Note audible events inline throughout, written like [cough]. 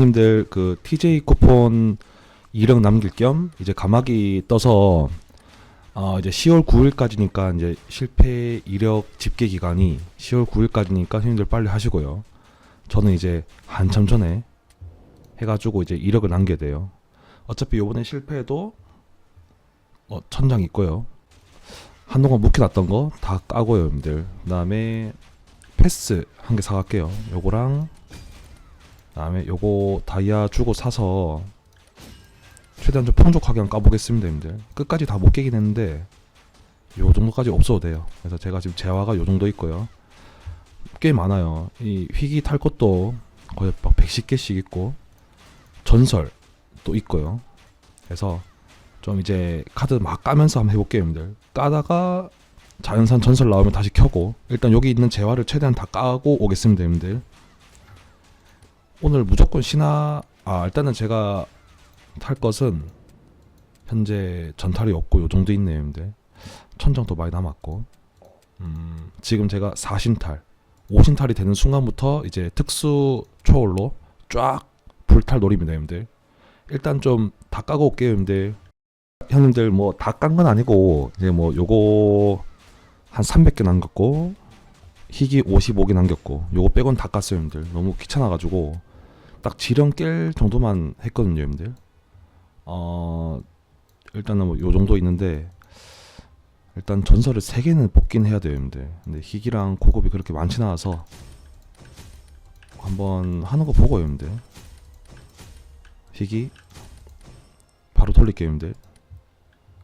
형님들 그 TJ 쿠폰 2령 남길 겸 이제 가마기 떠서 어 이제 10월 9일까지니까 이제 실패 이력 집계 기간이 10월 9일까지니까 형님들 빨리 하시고요. 저는 이제 한참 전에 해가지고 이제 이력을 남겨야 돼요. 어차피 요번에 실패해도 어, 천장 있고요. 한동안 묵혀놨던 거 다 까고요, 여러분들. 그 다음에 패스 한 개 사갈게요. 요거랑 그 다음에 요거 다이아 주고 사서 최대한 좀 풍족하게 한번 까보겠습니다, 여러분들. 끝까지 다 못 깨긴 했는데 요 정도까지 없어도 돼요. 그래서 제가 지금 재화가 요 정도 있고요. 꽤 많아요. 이 휘기 탈 것도 거의 막 110개씩 있고 전설 또 있고요. 그래서 좀 이제 카드 막 까면서 한번 해볼게요, 여러분들. 까다가 자연산 전설 나오면 다시 켜고 일단 여기 있는 재화를 최대한 다 까고 오겠습니다, 여러분들. 오늘 무조건 신화 아 일단은 제가 탈 것은 현재 전탈이 없고 요 정도 있네요, 여러분들. 천장도 많이 남았고 음, 지금 제가 4신탈 5신탈이 되는 순간부터 이제 특수 초월로 쫙 불탈 노립니다, 여러분들. 일단 좀 다 까고 올게요, 여러분들. 형님들 뭐 다 깐 건 아니고 이제 뭐 요거 한 300개 남겼고 희귀 55개 남겼고 요거 빼곤 다 깠어요, 여러분들. 너무 귀찮아가지고 딱 지령 깰 정도만 했거든요, 여러분들. 어 일단은 뭐 요 정도 있는데 일단 전설을 3개는 뽑긴 해야 돼요, 여러분들. 근데 희귀랑 고급이 그렇게 많진 않아서 한번 하는 거 보고 여러분들. 희귀 바로 돌릴게요, 여러분들.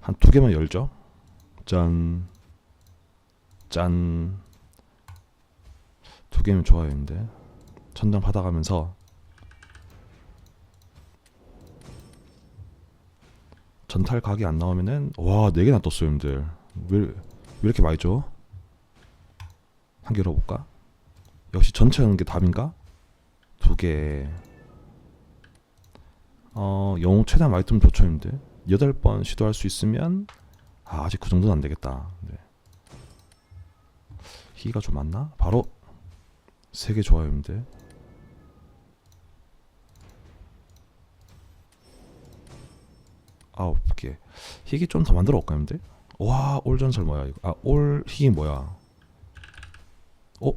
한 두 개만 열죠. 짠. 짠. 두 개면 좋아요, 여러분들. 천장 받아가면서 전탈 각이 안 나오면은 와, 네 개나 떴어요, 여러분들. 왜, 왜 이렇게 많이 줘? 한개 열어볼까? 역시 전체 하는 게 답인가? 두 개. 어, 영웅 최대한 많이 뜨면 좋죠, 형님들. 여덟 번 시도할 수 있으면 아, 아직 그 정도는 안 되겠다. 네. 희가 좀 많나? 바로 세 개 좋아요, 형님들. 아홉 개. 희귀 좀 더 만들어 볼까요, 형님들? 와, 올 전설 뭐야 이거? 아, 올 희귀 뭐야? 어?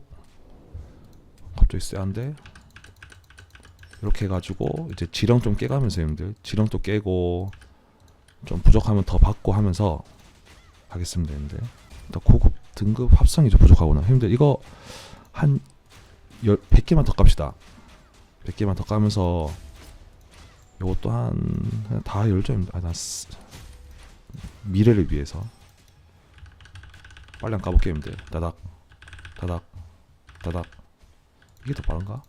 갑자기 쎄한데? 이렇게 해가지고 이제 지령 좀 깨가면서 형님들 지령 또 깨고 좀 부족하면 더 받고 하면서 하겠습니다 형님들 일단 고급 등급 합성이 좀 부족하구나 형님들 이거 한 열, 100개만 더 깝시다 100개만 더 까면서 요것도 한 다 열죠 형님들 아, 나 쓰- 미래를 위해서 빨리 한 까볼게요 형님들 다닥 다닥 다닥 이게 더 빠른가?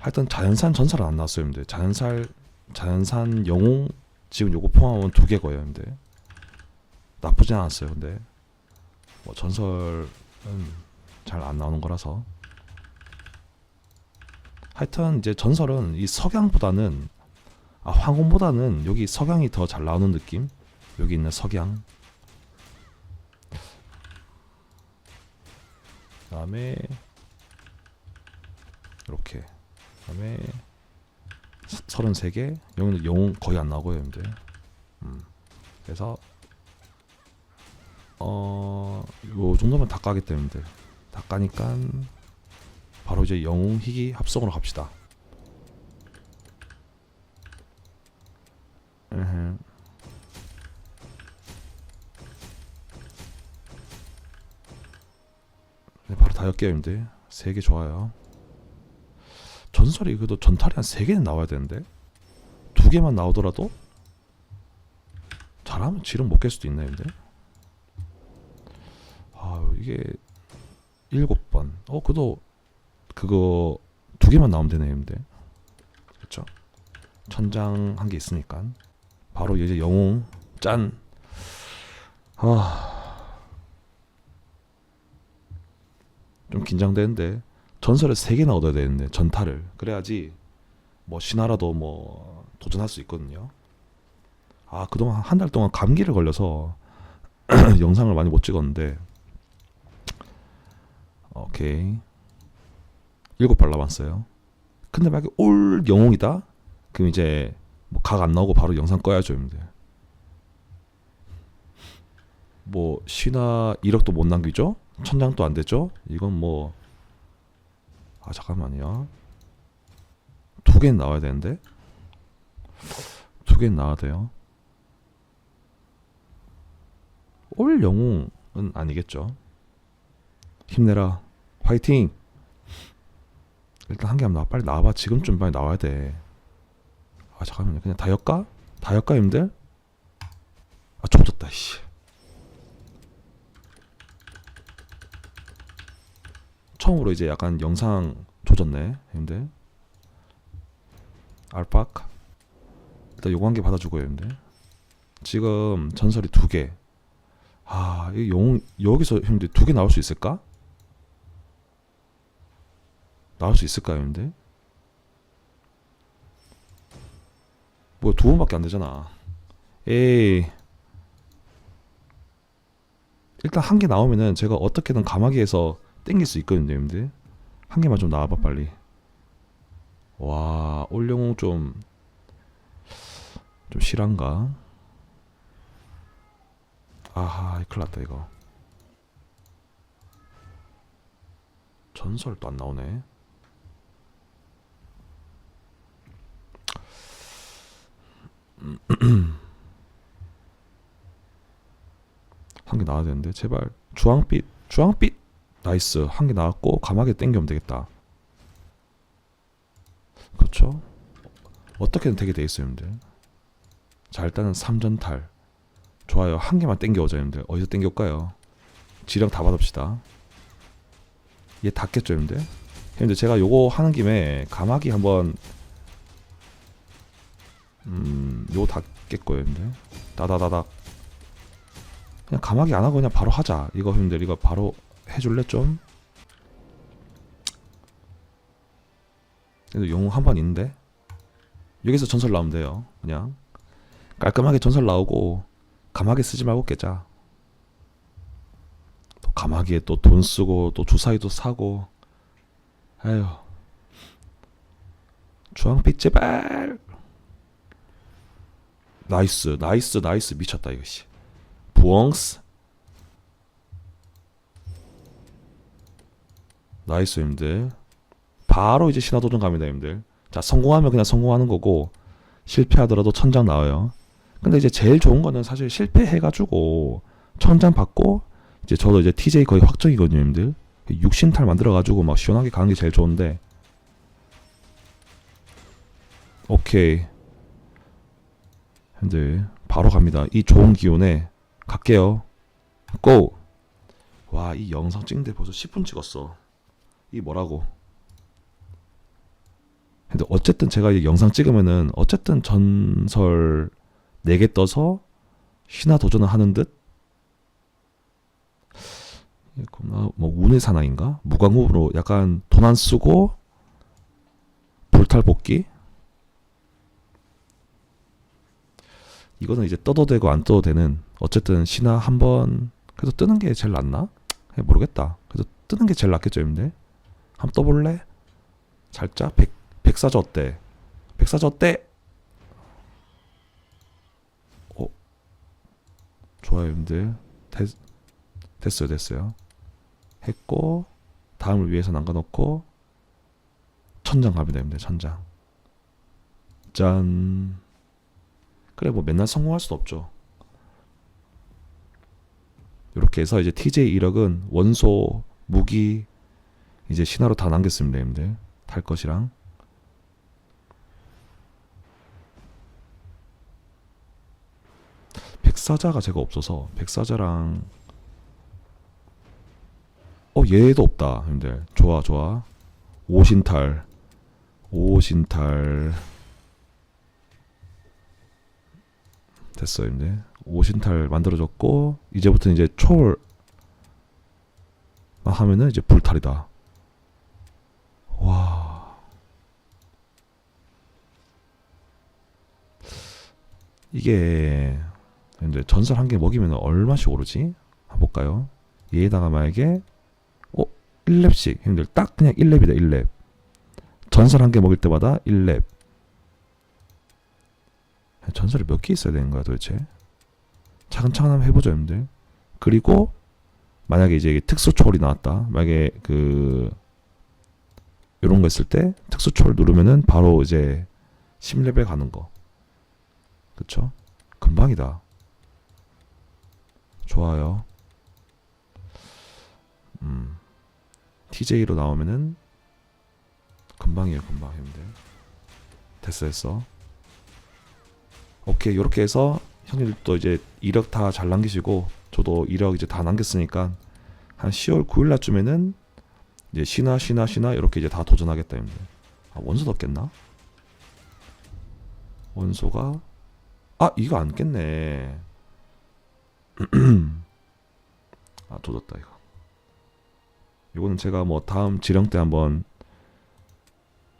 하여튼 자연산 전설은 안 나왔어요, 여러분들. 자연살 자연산 영웅 지금 요거 포함하면 두 개고요, 여러분들. 나쁘지 않았어요, 근데 뭐 전설은 잘 안 나오는 거라서. 하여튼 이제 전설은 이 석양보다는 아 황혼보다는 여기 석양이 더 잘 나오는 느낌. 여기 있는 석양. 그다음에 이렇게 그다음에 33개 여기는 영웅 거의 안 나오고요 여러분들 음. 그래서 어요 정도면 다 까기 때문에 다 까니까 바로 이제 영웅 희귀 합성으로 갑시다. 에헤. 네, 바로 다 엮게요 여러분들. 3개 좋아요. 전설이 그래도 전탈이 한 3개는 나와야 되는데? 두 개만 나오더라도? 잘하면 지름 못 깰 수도 있나요 근데 아 이게 일곱 번어 그래도 그거 두 개만 나오면 되네요 근데. 그쵸? 천장 한 개 있으니까. 바로 이제 영웅 짠. 아. 좀 긴장되는데 전설을 3개나 얻어야 되는데 전탈을 그래야지 뭐 신화라도 뭐 도전할 수 있거든요. 아 그동안 한 달 동안 감기를 걸려서 [clears throat] 영상을 많이 못 찍었는데. 오케이 일곱 발 남았어요 근데 만약에 올 영웅이다? 그럼 이제 뭐 각 안 나오고 바로 영상 꺼야죠, 형님들. 뭐 신화 1억도 못 남기죠? 천장도 안 되죠? 이건 뭐 아 잠깐만요. 두 개는 나와야 되는데 두 개는 나와야 돼요. 올 영웅은 아니겠죠. 힘내라. 화이팅. 일단 한개 한번 나와. 빨리 나와봐. 지금 좀 빨리 나와야 돼. 아 잠깐만요. 그냥 다 엮까? 다 엮까 님들? 아 조졌다 씨. 처음으로 이제 약간 영상 조졌네 형님들 알파카 일단 요거 한 개 받아주고요 형님들 지금 전설이 두개 아, 이 용, 여기서 형님들 두개 나올 수 있을까? 나올 수 있을까요, 형님들? 뭐두 번밖에 안 되잖아. 에이. 일단 한 개 나오면은 제가 어떻게든 가마귀에서 땡길 수 있거든요, 형님들. 한 개만 좀 나와봐, 빨리. 와, 올영웅 좀, 좀 실한가? 아하, 큰일 났다, 이거. 전설도 안 나오네. [clears throat] 한 개 나와야 되는데, 제발. 주황빛, 주황빛! 나이스. 한 개 나왔고, 가마귀 땡기면 되겠다. 그렇죠? 어떻게든 되게 돼 있어요, 여러분들. 자, 일단은 3전탈. 좋아요. 한 개만 땡겨오자, 여러분들. 어디서 땡겨올까요? 지령 다 받읍시다. 얘 닿겠죠, 여러분들? 여러분들, 제가 요거 하는 김에 가마귀 한번 음, 요거 닿겠고요, 여러분들. 다다다닥. 그냥 가마귀 안 하고 그냥 바로 하자. 이거 형님들 이거 바로 해줄래 좀? 그래도 영웅 한 번 있는데 여기서 전설 나오면 돼요. 그냥 깔끔하게 전설 나오고 가마귀 쓰지 말고 깨자. 또 가마귀에 또돈 쓰고 또 주사위도 사고. 아휴. 주황빛 제발. 나이스, 나이스, 나이스 미쳤다 이것이. 부엉스. 나이스 님들. 바로 이제 신화도전 갑니다 님들. 자 성공하면 그냥 성공하는 거고 실패하더라도 천장 나와요. 근데 이제 제일 좋은 거는 사실 실패해가지고 천장 받고 이제 저도 이제 TJ 거의 확정이거든요, 님들. 육신탈 만들어가지고 막 시원하게 가는 게 제일 좋은데. 오케이. 형들 바로 갑니다. 이 좋은 기운에 갈게요. 고! 와, 이 영상 찍는데 벌써 10분 찍었어. 이 뭐라고? 근데 어쨌든 제가 이 영상 찍으면은 어쨌든 전설 4개 떠서 신화 도전을 하는 듯? 뭐 운의 사나인가? 무광호로 약간 돈 안 쓰고 불탈 뽑기? 이거는 이제 떠도 되고 안 떠도 되는 어쨌든 신화 한 번 그래도 뜨는 게 제일 낫나? 예, 모르겠다. 그래도 뜨는 게 제일 낫겠죠, 여러분들? 한번 떠볼래? 살짝 백 백사저 어때? 백사저 어때? 어 좋아요, 여러분들. 됐, 됐어요, 됐어요. 했고 다음을 위해서 남겨놓고 천장 갑니다, 여러분들. 천장. 짠. 그래 뭐 맨날 성공할 수도 없죠. 이렇게 해서 이제 TJ 1억은 원소, 무기 이제 신화로 다 남겼습니다, 여러분들. 탈 것이랑. 백사자가 제가 없어서 백사자랑 어 얘도 없다, 여러분들. 좋아, 좋아. 오신탈, 오신탈. 됐어요, 이제 오신탈 만들어졌고 이제부터 이제 초월 하면은 이제 불탈이다. 와. 이게 이제 전설 한 개 먹이면 얼마씩 오르지? 볼까요? 얘에다가 만약에 어 1렙씩 형님들 딱 그냥 1렙이다 1렙 전설 한 개 먹을 때마다 1렙. 전설이 몇 개 있어야 되는 거야 도대체? 차근차근 한번 해보죠, 여러분들. 그리고 만약에 이제 특수 초월이 나왔다. 만약에 그 요런 거 있을 때 특수 초월 누르면은 바로 이제 10레벨 가는 거. 그쵸? 금방이다. 좋아요. 음. TJ로 나오면은 금방이에요, 금방 형님들. 됐어, 됐어. 오케이, 요렇게 해서 형님들도 이제 이력 다 잘 남기시고 저도 이력 이제 다 남겼으니까 한 10월 9일 날쯤에는 이제 신화, 신화, 신화 이렇게 이제 다 도전하겠다, 형님들. 아, 원소도 없겠나? 원소가 아, 이거 안 깼네. [clears throat] 아, 조졌다 이거. 이거는 제가 뭐 다음 지령 때 한번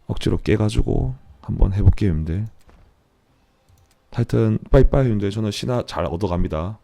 억지로 깨가지고 한번 해볼게요, 형님들. 하여튼 빠이빠이 형님들 저는 신화 잘 얻어갑니다.